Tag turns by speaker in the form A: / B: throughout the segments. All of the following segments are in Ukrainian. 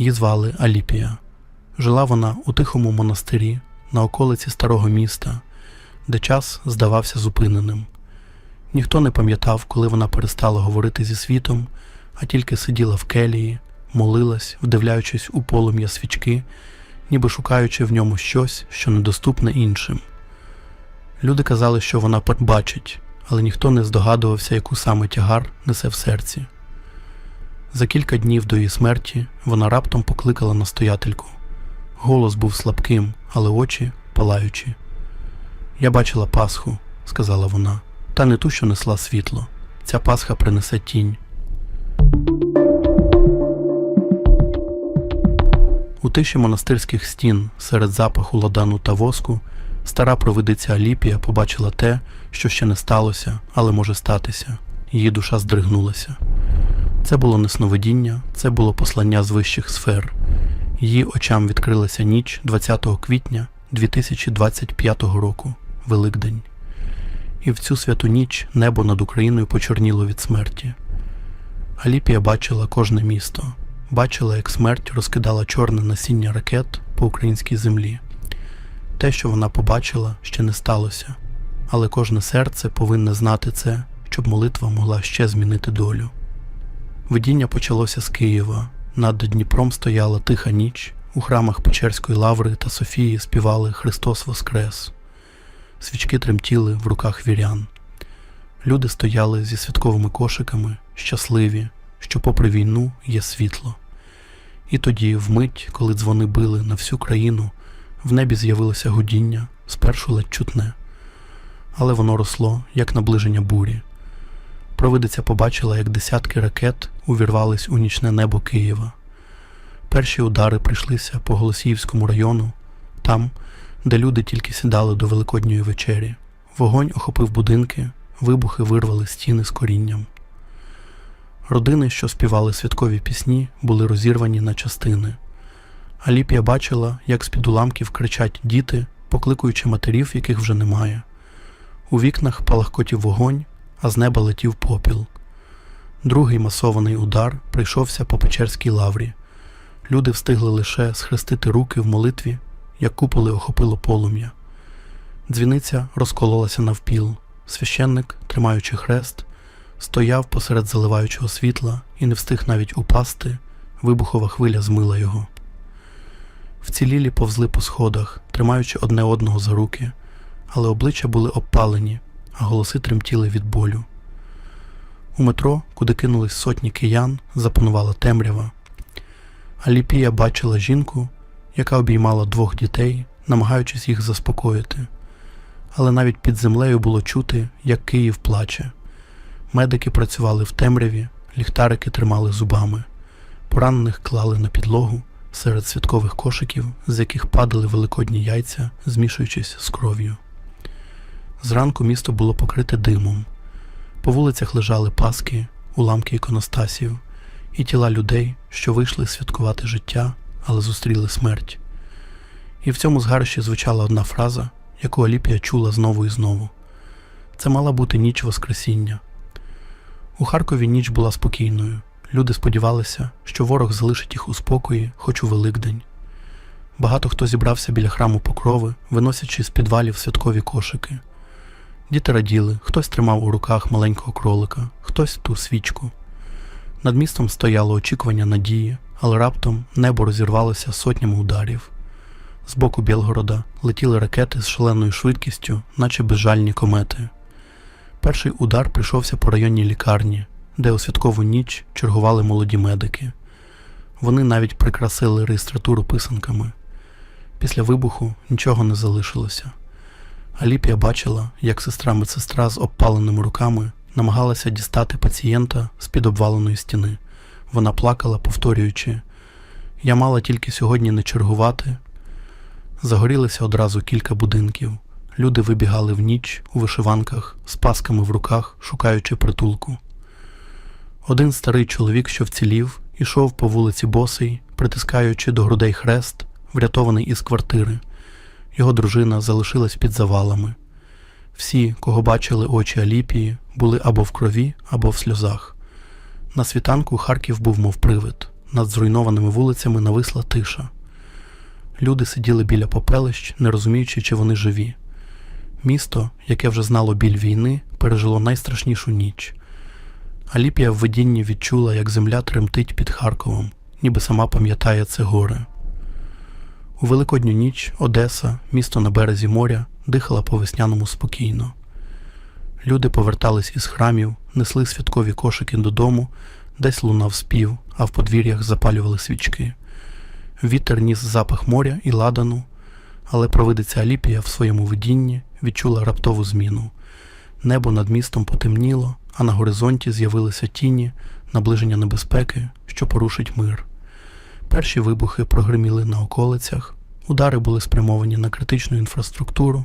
A: Її звали Аліпія. Жила вона у тихому монастирі на околиці старого міста, де час здавався зупиненим. Ніхто не пам'ятав, коли вона перестала говорити зі світом, а тільки сиділа в келії, молилась, вдивляючись у полум'я свічки, ніби шукаючи в ньому щось, що недоступне іншим. Люди казали, що вона бачить, але ніхто не здогадувався, яку саме тягар несе в серці. За кілька днів до її смерті вона раптом покликала настоятельку. Голос був слабким, але очі палаючі. Я бачила Пасху, сказала вона, та не ту, що несла світло. Ця Пасха принесе тінь. У тиші монастирських стін, серед запаху ладану та воску, стара провидиця Аліпія побачила те, що ще не сталося, але може статися. Її душа здригнулася. Це було не сновидіння, це було послання з вищих сфер. Її очам відкрилася ніч 20 квітня 2025 року, Великдень. І в цю святу ніч небо над Україною почорніло від смерті. Аліпія бачила кожне місто, бачила, як смерть розкидала чорне насіння ракет по українській землі. Те, що вона побачила, ще не сталося, але кожне серце повинне знати це, щоб молитва могла ще змінити долю. Видіння почалося з Києва. Над Дніпром стояла тиха ніч, у храмах Печерської лаври та Софії співали Христос Воскрес. Свічки тремтіли в руках вірян. Люди стояли зі святковими кошиками, щасливі, що, попри війну, є світло. І тоді, вмить, коли дзвони били на всю країну, в небі з'явилося гудіння, спершу ледь чутне, але воно росло, як наближення бурі. Провидиця побачила, як десятки ракет увірвались у нічне небо Києва. Перші удари прийшлися по Голосіївському району, там, де люди тільки сідали до Великодньої вечері. Вогонь охопив будинки, вибухи вирвали стіни з корінням. Родини, що співали святкові пісні, були розірвані на частини. Аліпія бачила, як з-під уламків кричать діти, покликуючи матерів, яких вже немає. У вікнах палахкотів вогонь, а з неба летів попіл. Другий масований удар прийшовся по Печерській лаврі. Люди встигли лише схрестити руки в молитві, як куполи охопило полум'я. Дзвіниця розкололася навпіл. Священник, тримаючи хрест, стояв посеред заливаючого світла і не встиг навіть упасти, вибухова хвиля змила його. Вцілілі повзли по сходах, тримаючи одне одного за руки, але обличчя були обпалені, а голоси тремтіли від болю. У метро, куди кинулись сотні киян, запанувала темрява. Аліпія бачила жінку, яка обіймала двох дітей, намагаючись їх заспокоїти. Але навіть під землею було чути, як Київ плаче. Медики працювали в темряві, ліхтарики тримали зубами, поранених клали на підлогу серед святкових кошиків, з яких падали великодні яйця, змішуючись з кров'ю. Зранку місто було покрите димом. По вулицях лежали паски, уламки іконостасів і тіла людей, що вийшли святкувати життя, але зустріли смерть. І в цьому згарищі звучала одна фраза, яку Аліпія чула знову і знову. Це мала бути ніч Воскресіння. У Харкові ніч була спокійною. Люди сподівалися, що ворог залишить їх у спокої, хоч у Великдень. Багато хто зібрався біля храму покрови, виносячи з підвалів святкові кошики. Діти раділи, хтось тримав у руках маленького кролика, хтось ту свічку. Над містом стояло очікування надії, але раптом небо розірвалося сотнями ударів. З боку Білгорода летіли ракети з шаленою швидкістю, наче безжальні комети. Перший удар прийшовся по районній лікарні, де у святкову ніч чергували молоді медики. Вони навіть прикрасили реєстратуру писанками. Після вибуху нічого не залишилося. Аліпія бачила, як сестра медсестра з обпаленими руками намагалася дістати пацієнта з під обваленої стіни. Вона плакала, повторюючи: Я мала тільки сьогодні не чергувати. Загорілися одразу кілька будинків. Люди вибігали в ніч у вишиванках з пасками в руках, шукаючи притулку. Один старий чоловік, що вцілів, ішов по вулиці босий, притискаючи до грудей хрест, врятований із квартири. Його дружина залишилась під завалами. Всі, кого бачили очі Аліпії, були або в крові, або в сльозах. На світанку Харків був мов привид. над зруйнованими вулицями нависла тиша. Люди сиділи біля попелищ, не розуміючи, чи вони живі. Місто, яке вже знало біль війни, пережило найстрашнішу ніч. Аліпія в видінні відчула, як земля тремтить під Харковом, ніби сама пам'ятає це горе. У Великодню ніч Одеса, місто на березі моря, дихала по весняному спокійно. Люди повертались із храмів, несли святкові кошики додому, десь лунав спів, а в подвір'ях запалювали свічки. Вітер ніс запах моря і ладану, але провидиця Аліпія в своєму видінні відчула раптову зміну. Небо над містом потемніло, а на горизонті з'явилися тіні, наближення небезпеки, що порушить мир. Перші вибухи прогриміли на околицях, удари були спрямовані на критичну інфраструктуру,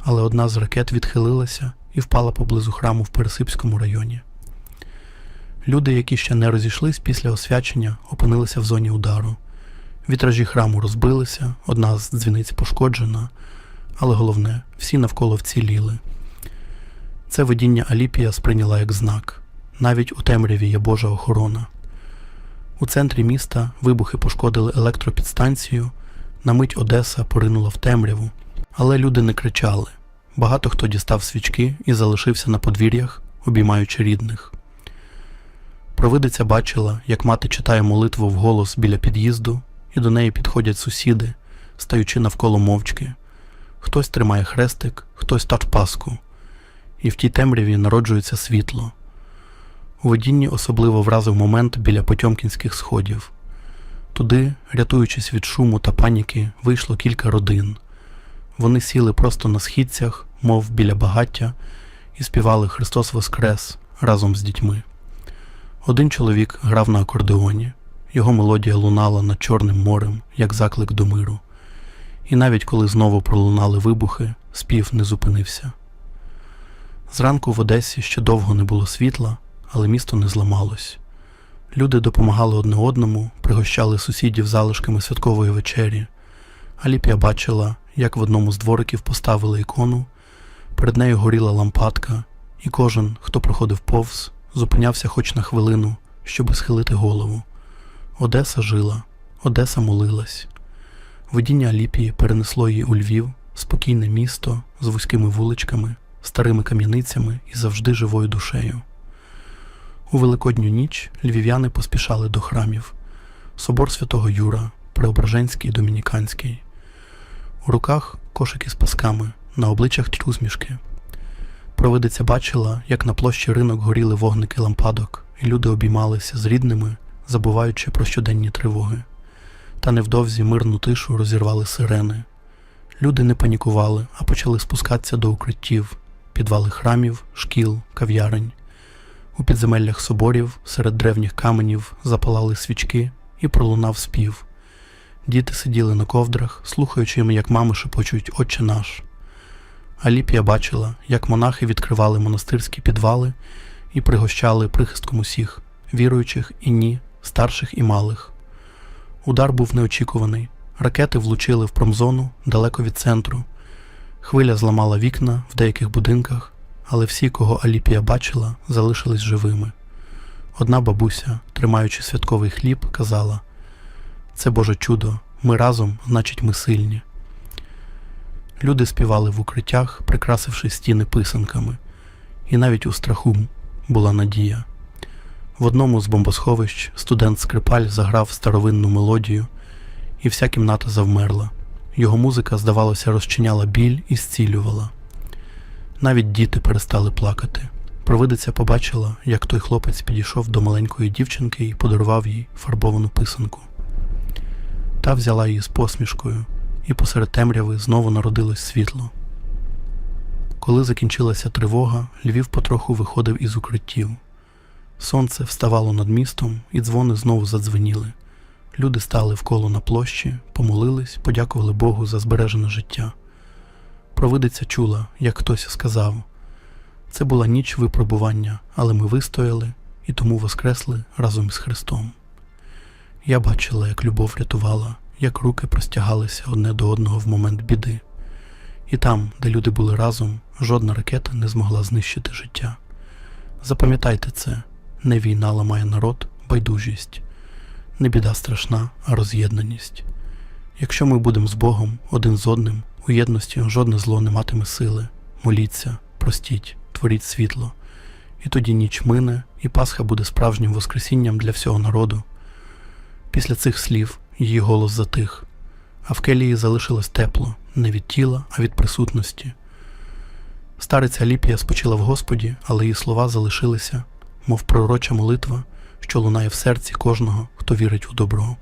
A: але одна з ракет відхилилася і впала поблизу храму в Пересипському районі. Люди, які ще не розійшлись після освячення, опинилися в зоні удару. Вітражі храму розбилися, одна з дзвіниць пошкоджена, але головне, всі навколо вціліли. Це видіння Аліпія сприйняла як знак. Навіть у темряві є Божа охорона. У центрі міста вибухи пошкодили електропідстанцію, на мить Одеса поринула в темряву, але люди не кричали. Багато хто дістав свічки і залишився на подвір'ях, обіймаючи рідних. Провидиця бачила, як мати читає молитву вголос біля під'їзду, і до неї підходять сусіди, стаючи навколо мовчки. Хтось тримає хрестик, хтось тач паску, і в тій темряві народжується світло. У видінні особливо вразив момент біля Потьомкінських сходів. Туди, рятуючись від шуму та паніки, вийшло кілька родин. Вони сіли просто на східцях, мов біля багаття, і співали Христос Воскрес разом з дітьми. Один чоловік грав на акордеоні, його мелодія лунала над Чорним морем, як заклик до миру. І навіть коли знову пролунали вибухи, спів не зупинився. Зранку в Одесі ще довго не було світла, але місто не зламалось. Люди допомагали одне одному, пригощали сусідів залишками святкової вечері. Аліпія бачила, як в одному з двориків поставили ікону, перед нею горіла лампадка, і кожен, хто проходив повз, зупинявся хоч на хвилину, щоби схилити голову. Одеса жила, Одеса молилась. Видіння Аліпії перенесло її у Львів, спокійне місто з вузькими вуличками, старими кам'яницями і завжди живою душею. У Великодню ніч львів'яни поспішали до храмів собор святого Юра, Преображенський і Домініканський. У руках кошики з пасками, на обличчях усмішки. Провидиця бачила, як на площі ринок горіли вогники лампадок, і люди обіймалися з рідними, забуваючи про щоденні тривоги. Та невдовзі мирну тишу розірвали сирени. Люди не панікували, а почали спускатися до укриттів, підвали храмів, шкіл, кав'ярень. У підземеллях соборів серед древніх каменів запалали свічки і пролунав спів. Діти сиділи на ковдрах, слухаючи, як мами шепочуть Отче наш. Аліпія бачила, як монахи відкривали монастирські підвали і пригощали прихистком усіх, віруючих і ні, старших і малих. Удар був неочікуваний. Ракети влучили в промзону далеко від центру. Хвиля зламала вікна в деяких будинках, але всі, кого Аліпія бачила, залишились живими. Одна бабуся, тримаючи святковий хліб, казала: Це Боже чудо, ми разом, значить, ми сильні. Люди співали в укриттях, прикрасивши стіни писанками, і навіть у страху була надія. В одному з бомбосховищ студент Скрипаль заграв старовинну мелодію, і вся кімната завмерла. Його музика, здавалося, розчиняла біль і зцілювала. Навіть діти перестали плакати. Провидиця побачила, як той хлопець підійшов до маленької дівчинки і подарував їй фарбовану писанку. Та взяла її з посмішкою, і посеред темряви знову народилось світло. Коли закінчилася тривога, Львів потроху виходив із укриттів. Сонце вставало над містом, і дзвони знову задзвеніли. Люди стали вколо на площі, помолились, подякували Богу за збережене життя. Провидиця чула, як хтось сказав це була ніч випробування, але ми вистояли і тому воскресли разом із Христом. Я бачила, як любов рятувала, як руки простягалися одне до одного в момент біди. І там, де люди були разом, жодна ракета не змогла знищити життя. Запам'ятайте це, не війна ламає народ, байдужість, Не біда страшна, а роз'єднаність. Якщо ми будемо з Богом один з одним, у єдності жодне зло не матиме сили. Моліться, простіть, творіть світло. І тоді ніч мине, і Пасха буде справжнім воскресінням для всього народу. Після цих слів її голос затих, а в келії залишилось тепло не від тіла, а від присутності. Стариця Ліпія спочила в Господі, але її слова залишилися, мов пророча молитва, що лунає в серці кожного, хто вірить у добро.